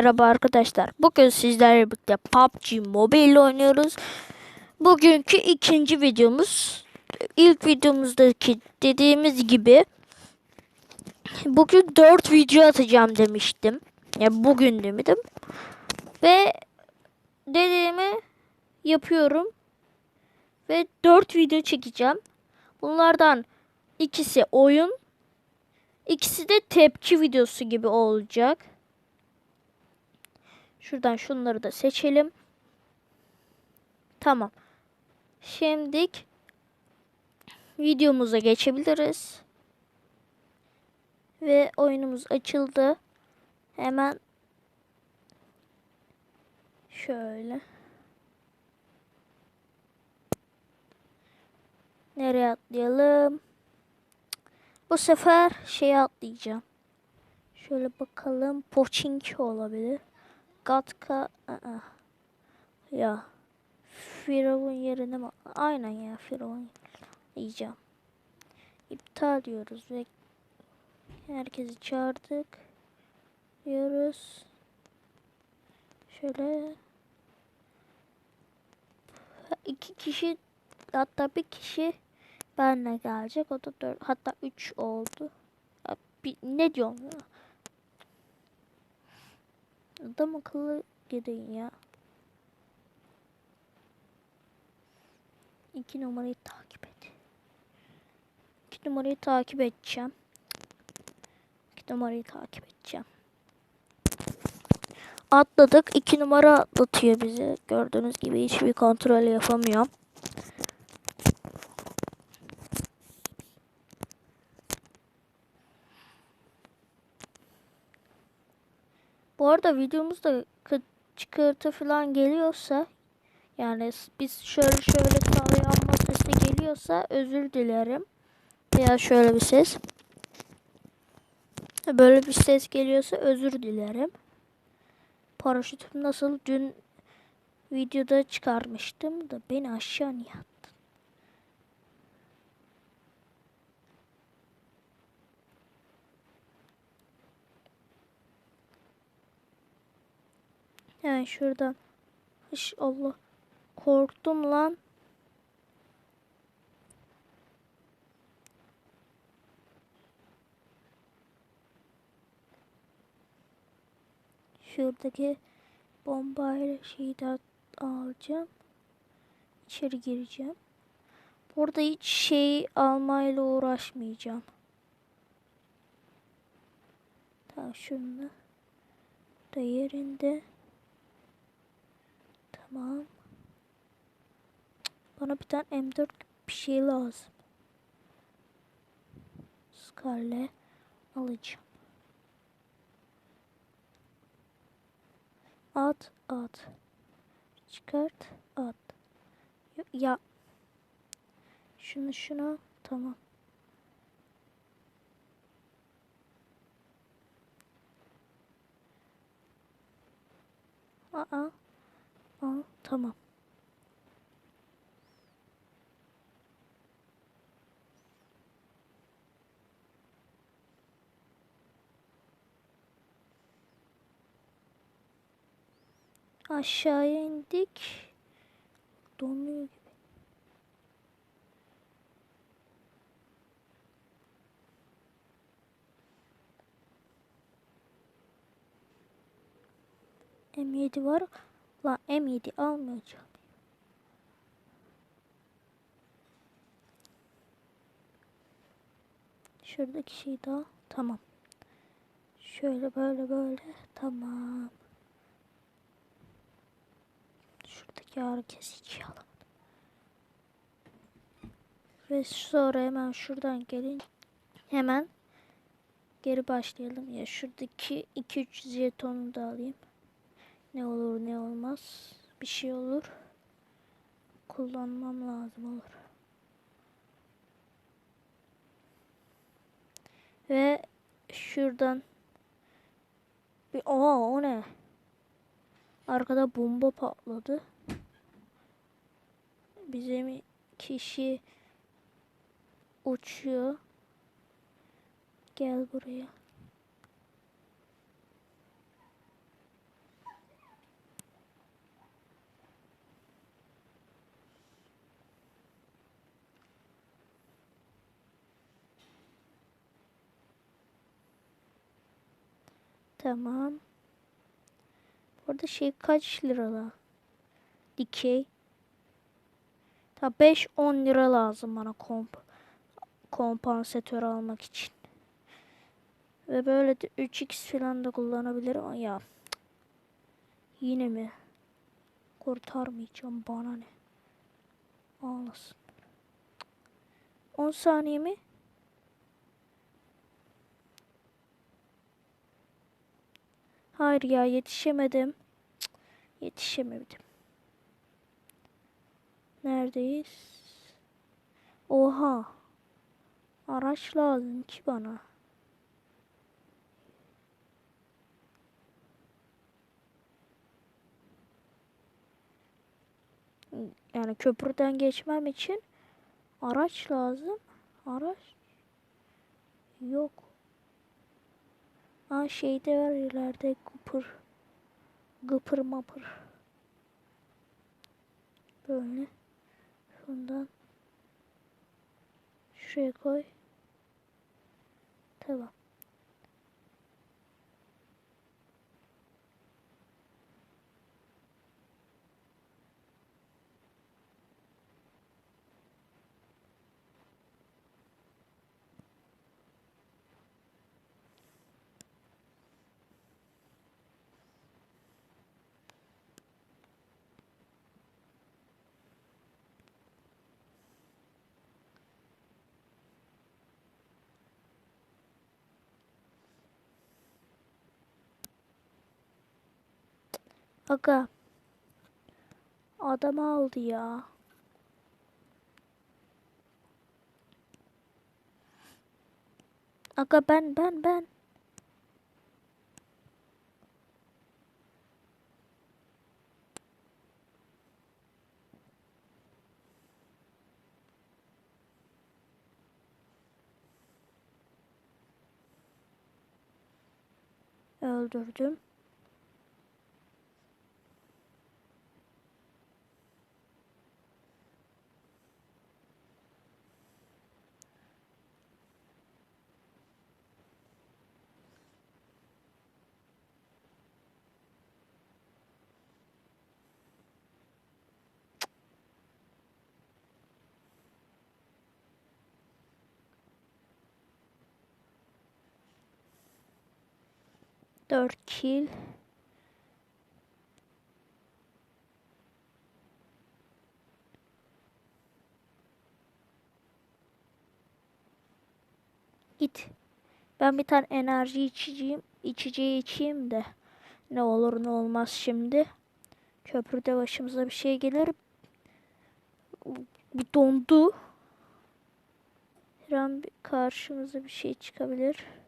merhaba arkadaşlar. Bugün sizlerle birlikte PUBG Mobile oynuyoruz. Bugünkü ikinci videomuz. İlk videomuzdaki dediğimiz gibi bugün 4 video atacağım demiştim. Ya bugün demedim. Ve dediğimi yapıyorum. Ve 4 video çekeceğim. Bunlardan ikisi oyun, ikisi de tepki videosu gibi olacak. Şuradan şunları da seçelim. Tamam. Şimdilik videomuza geçebiliriz. Ve oyunumuz açıldı. Hemen şöyle. Nereye atlayalım? Bu sefer şeye atlayacağım. Şöyle bakalım. Pochinki olabilir. Gatka ı-ı. ya Firavun yerine mi? Aynen ya Firavun diyeceğim. İptal diyoruz ve herkesi çağırdık diyoruz. Şöyle iki kişi hatta bir kişi benle gelecek. O da dört hatta üç oldu. Bir, ne diyorum ya? Adam akıllı gidin ya. İki numarayı takip et. İki numarayı takip edeceğim. İki numarayı takip edeceğim. Atladık. İki numara atlatıyor bizi. Gördüğünüz gibi hiçbir kontrol yapamıyorum. Bu arada videomuzda çıkırtı falan geliyorsa yani biz şöyle şöyle kahve yanma sesi geliyorsa özür dilerim. Veya şöyle bir ses. Böyle bir ses geliyorsa özür dilerim. Paraşütüm nasıl dün videoda çıkarmıştım da beni aşağı niye Hemen şuradan. Hiç Allah. Korktum lan. Şuradaki bombayla şeyi de alacağım. İçeri gireceğim. Burada hiç şey almayla uğraşmayacağım. Tamam şunu da yerinde. Tamam. Bana bir tane M4 bir şey lazım. Scarlet alacağım. At at. Çıkart at. Ya. Şunu şuna tamam. Aa. Aa, tamam. Aşağıya indik. Donuyor gibi. M7 var. La M7 almayacağım. Şuradaki şey daha tamam. Şöyle böyle böyle tamam. Şuradaki ağrı kesici alalım. Ve sonra hemen şuradan gelin. Hemen geri başlayalım. Ya şuradaki 2-3 jetonu da alayım. Ne olur ne olmaz. Bir şey olur. Kullanmam lazım olur. Ve şuradan bir oha o ne? Arkada bomba patladı. Bizim kişi uçuyor. Gel buraya. Tamam. Burada şey kaç lira la? Dikey. Ta 5-10 lira lazım bana komp kompansatör almak için. Ve böyle de 3x falan da kullanabilirim. Ya yine mi? Kurtarmayacağım bana ne? Ağlasın. 10 saniye mi? Hayır ya yetişemedim. Cık, Yetişemedim. Neredeyiz? Oha. Araç lazım ki bana. Yani köprüden geçmem için araç lazım. Araç yok. Ha şeyde var ileride gıpır. Gıpır mapır. Böyle. Şundan. Şuraya koy. Tamam. Aga. Adam aldı ya. Aga ben ben ben. Öldürdüm. Dört kill. Git. Ben bir tane enerji içeceğim, içeceği içeyim de ne olur ne olmaz şimdi. Köprüde başımıza bir şey gelir. Bir dondu. Her an karşımıza bir şey çıkabilir.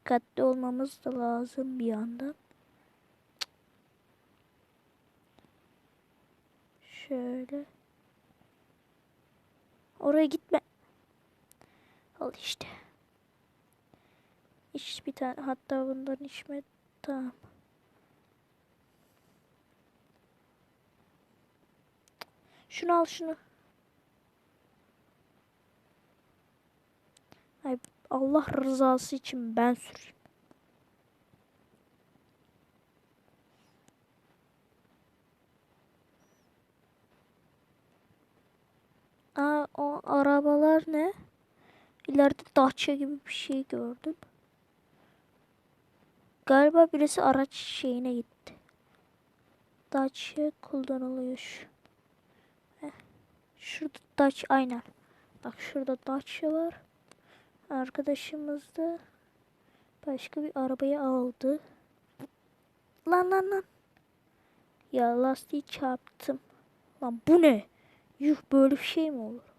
Dikkatli olmamız da lazım bir yandan. Şöyle. Oraya gitme. Al işte. İç bir tane. Hatta bundan içme. Tamam. Şunu al şunu. Ay Allah rızası için ben süreyim. Aa, o arabalar ne? İleride Dacia gibi bir şey gördüm. Galiba birisi araç şeyine gitti. Dacia kullanılıyor şu. Heh. Şurada Dacia aynen. Bak şurada Dacia var. Arkadaşımız da başka bir arabayı aldı. Lan lan lan. Ya lastiği çarptım. Lan bu ne? Yuh böyle bir şey mi olur?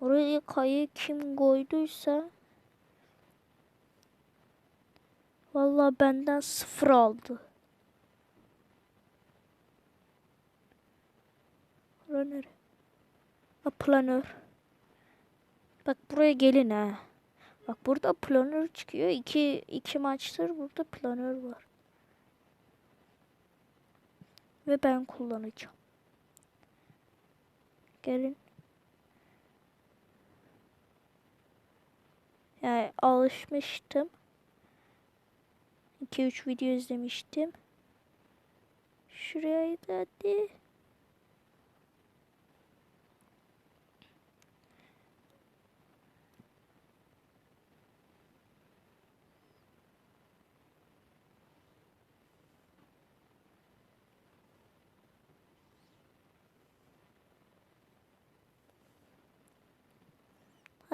Oraya kayı kim koyduysa Vallahi benden sıfır aldı. Bura nere? Ha planör. Bak buraya gelin ha. Bak burada planör çıkıyor. İki, iki maçtır burada planör var. Ve ben kullanacağım. Gelin. Yani alışmıştım. 2-3 video izlemiştim. Şuraya da hadi.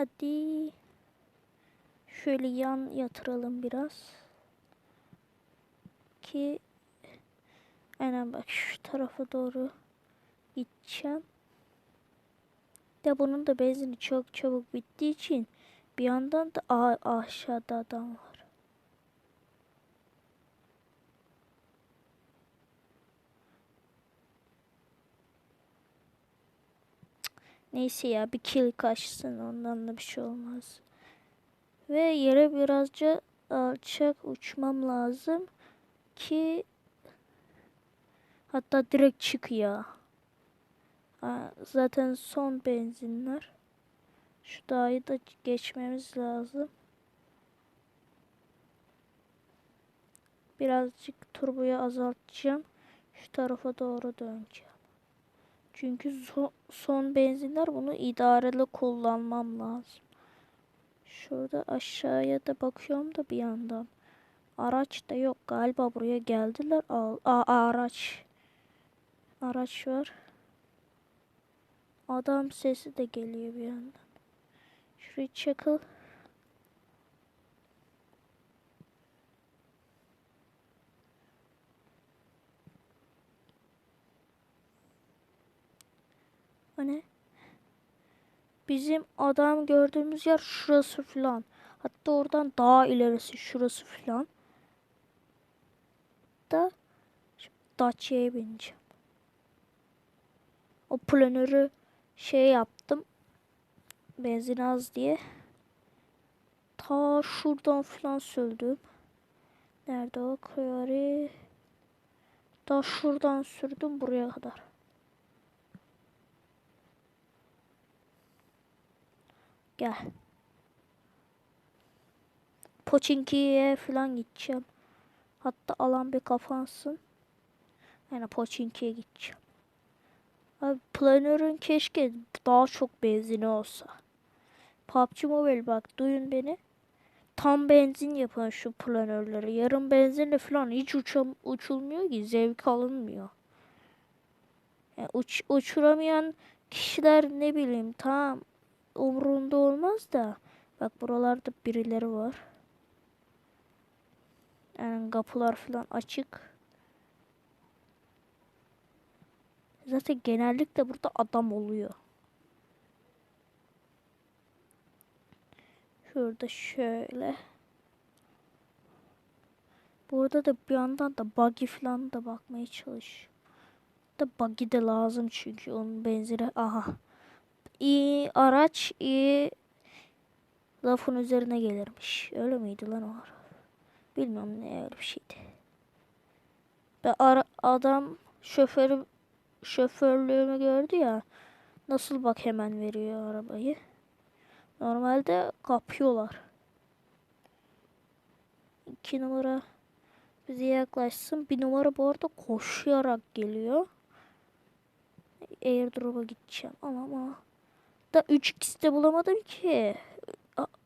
Hadi. Şöyle yan yatıralım biraz. Ki aynen bak şu tarafa doğru gideceğim. De bunun da benzini çok çabuk bittiği için bir yandan da aşağıda adam var. Neyse ya bir kill kaçsın ondan da bir şey olmaz. Ve yere birazcık alçak uçmam lazım ki hatta direkt çık ya. zaten son benzinler. Şu dağı da geçmemiz lazım. Birazcık turboyu azaltacağım. Şu tarafa doğru döneceğim. Çünkü son, son benzinler bunu idareli kullanmam lazım. Şurada aşağıya da bakıyorum da bir yandan. Araç da yok galiba buraya geldiler. Al, a, araç. Araç var. Adam sesi de geliyor bir yandan. Şurayı çakıl. O ne? Bizim adam gördüğümüz yer şurası falan. Hatta oradan daha ilerisi şurası falan. Da Dacia'ya bineceğim. O planörü şey yaptım. Benzin az diye. Ta şuradan falan sürdüm. Nerede o kıyarı? Da şuradan sürdüm buraya kadar. Gel. Poçinki'ye falan gideceğim. Hatta alan bir kapansın. Yani Poçinki'ye gideceğim. Abi planörün keşke daha çok benzini olsa. PUBG Mobile bak duyun beni. Tam benzin yapan şu planörleri. Yarım benzinle falan hiç uçam, uçulmuyor ki zevk alınmıyor. Yani uç, uçuramayan kişiler ne bileyim tam umurunda olmaz da. Bak buralarda birileri var. Yani kapılar falan açık. Zaten genellikle burada adam oluyor. Şurada şöyle. Burada da bir yandan da buggy falan da bakmaya çalış. Da buggy de lazım çünkü onun benzeri. Aha. İyi araç iyi lafın üzerine gelirmiş. Öyle miydi lan o ara? Bilmiyorum ne öyle bir şeydi. Ve adam şoförü şoförlüğümü gördü ya. Nasıl bak hemen veriyor arabayı. Normalde kapıyorlar. İki numara bize yaklaşsın. Bir numara bu arada koşarak geliyor. Airdrop'a gideceğim ama ama da 3 ikisi de bulamadım ki.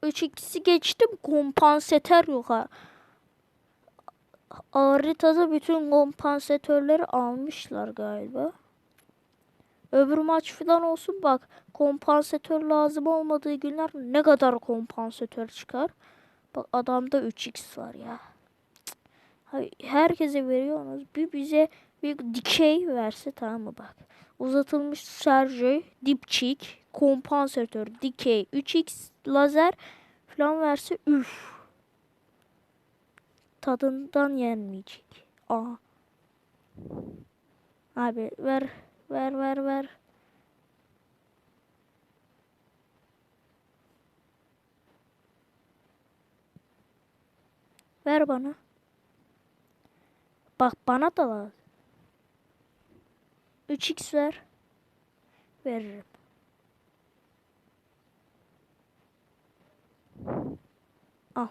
3 ikisi geçtim kompansatör yok ha. Haritada bütün kompansatörleri almışlar galiba. Öbür maç falan olsun bak kompansatör lazım olmadığı günler ne kadar kompansatör çıkar. Bak adamda 3x var ya. Herkese veriyorsunuz. Bir bize bir dikey verse tamam mı bak. Uzatılmış serje, dipçik, kompansatör, dikey, 3x lazer falan verse üf. Tadından yenmeyecek. Aa. Abi ver ver ver ver. Ver bana. Bak bana da lazım. 3x ver. Veririm. Al.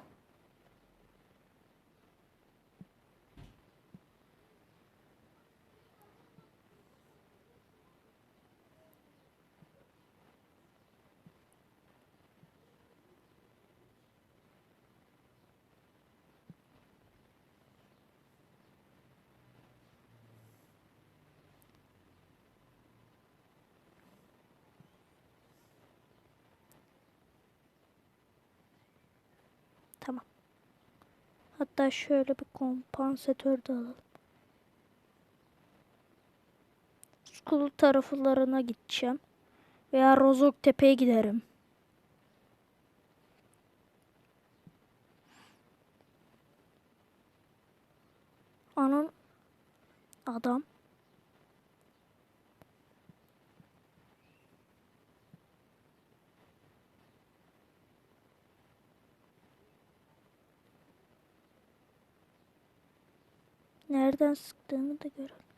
Tamam. Hatta şöyle bir kompansatör de alalım. Skulu taraflarına gideceğim. Veya Rozok Tepe'ye giderim. Anın adam. Nereden sıktığını da görelim.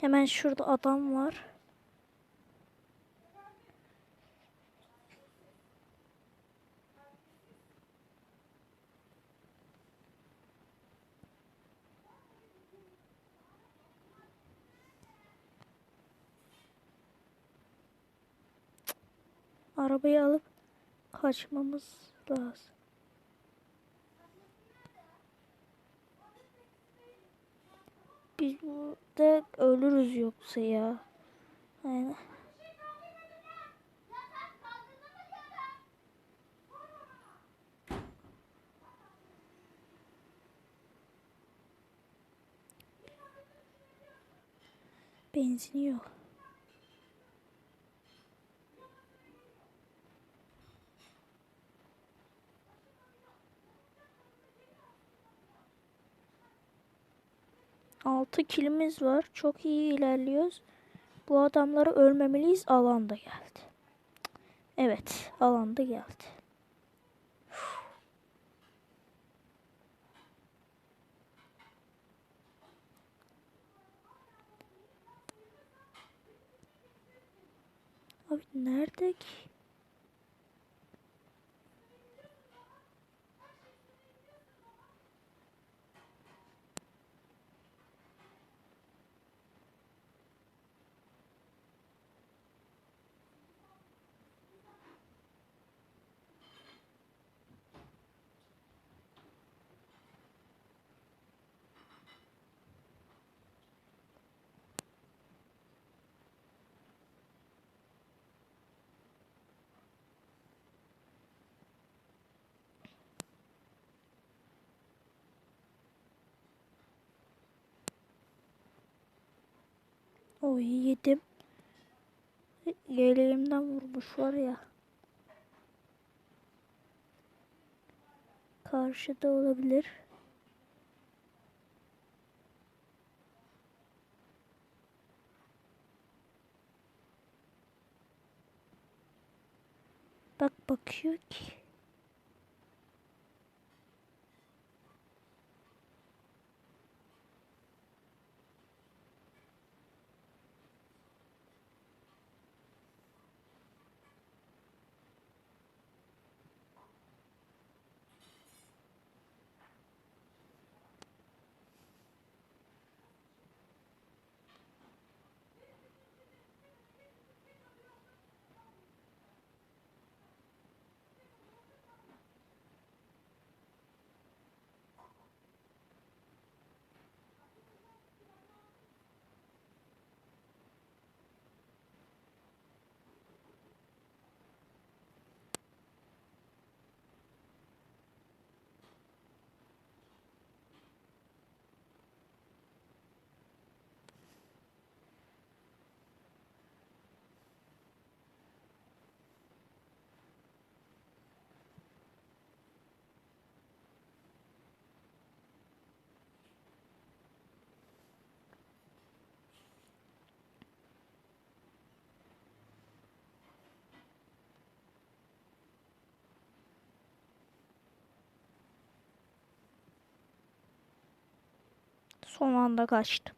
Hemen şurada adam var. Arabayı alıp kaçmamız lazım. Biz burada ölürüz yoksa ya. Aynen. Benzini yok. Altı kilimiz var. Çok iyi ilerliyoruz. Bu adamları ölmemeliyiz. Alanda geldi. Evet. Alanda geldi. Abi nerede ki? Oy yedim. Yeleğimden vurmuş var ya. Karşıda olabilir. Bak bakıyor ki. Son anda kaçtım.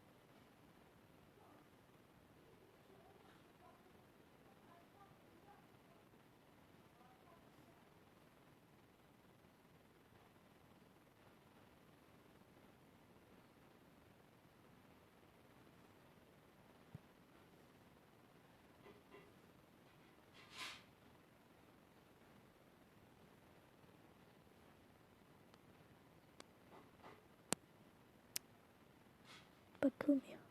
But who me?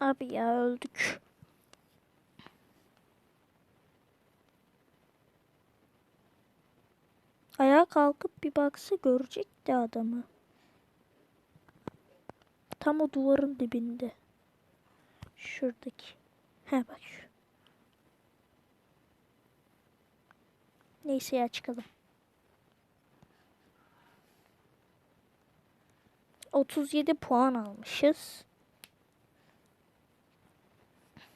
Abi ya öldük. Ayağa kalkıp bir baksa görecekti adamı. Tam o duvarın dibinde. Şuradaki. He bak şu. Neyse ya çıkalım. 37 puan almışız.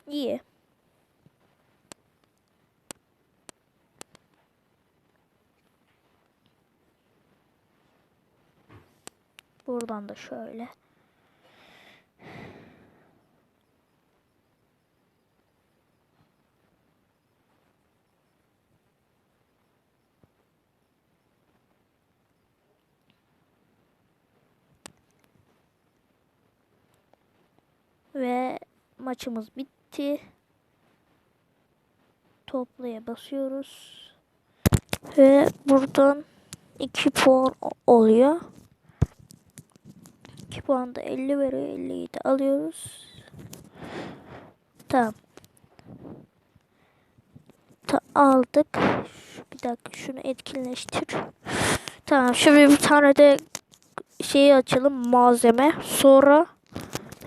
İyi. Buradan da şöyle. Ve maçımız bitti. Toplaya basıyoruz. Ve buradan 2 puan oluyor. 2 puan da 50 veriyor. 50'yi de alıyoruz. Tamam. Ta aldık. Bir dakika şunu etkinleştir. Tamam şimdi bir tane de şeyi açalım malzeme. Sonra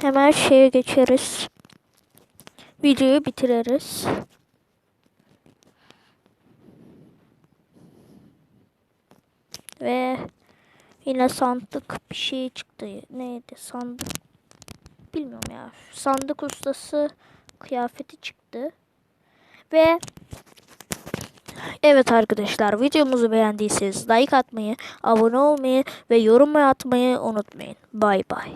hemen şeye geçeriz. Videoyu bitiririz. Ve yine sandık bir şey çıktı. Neydi sandık? Bilmiyorum ya. Sandık ustası kıyafeti çıktı. Ve Evet arkadaşlar videomuzu beğendiyseniz like atmayı, abone olmayı ve yorum atmayı unutmayın. Bay bay.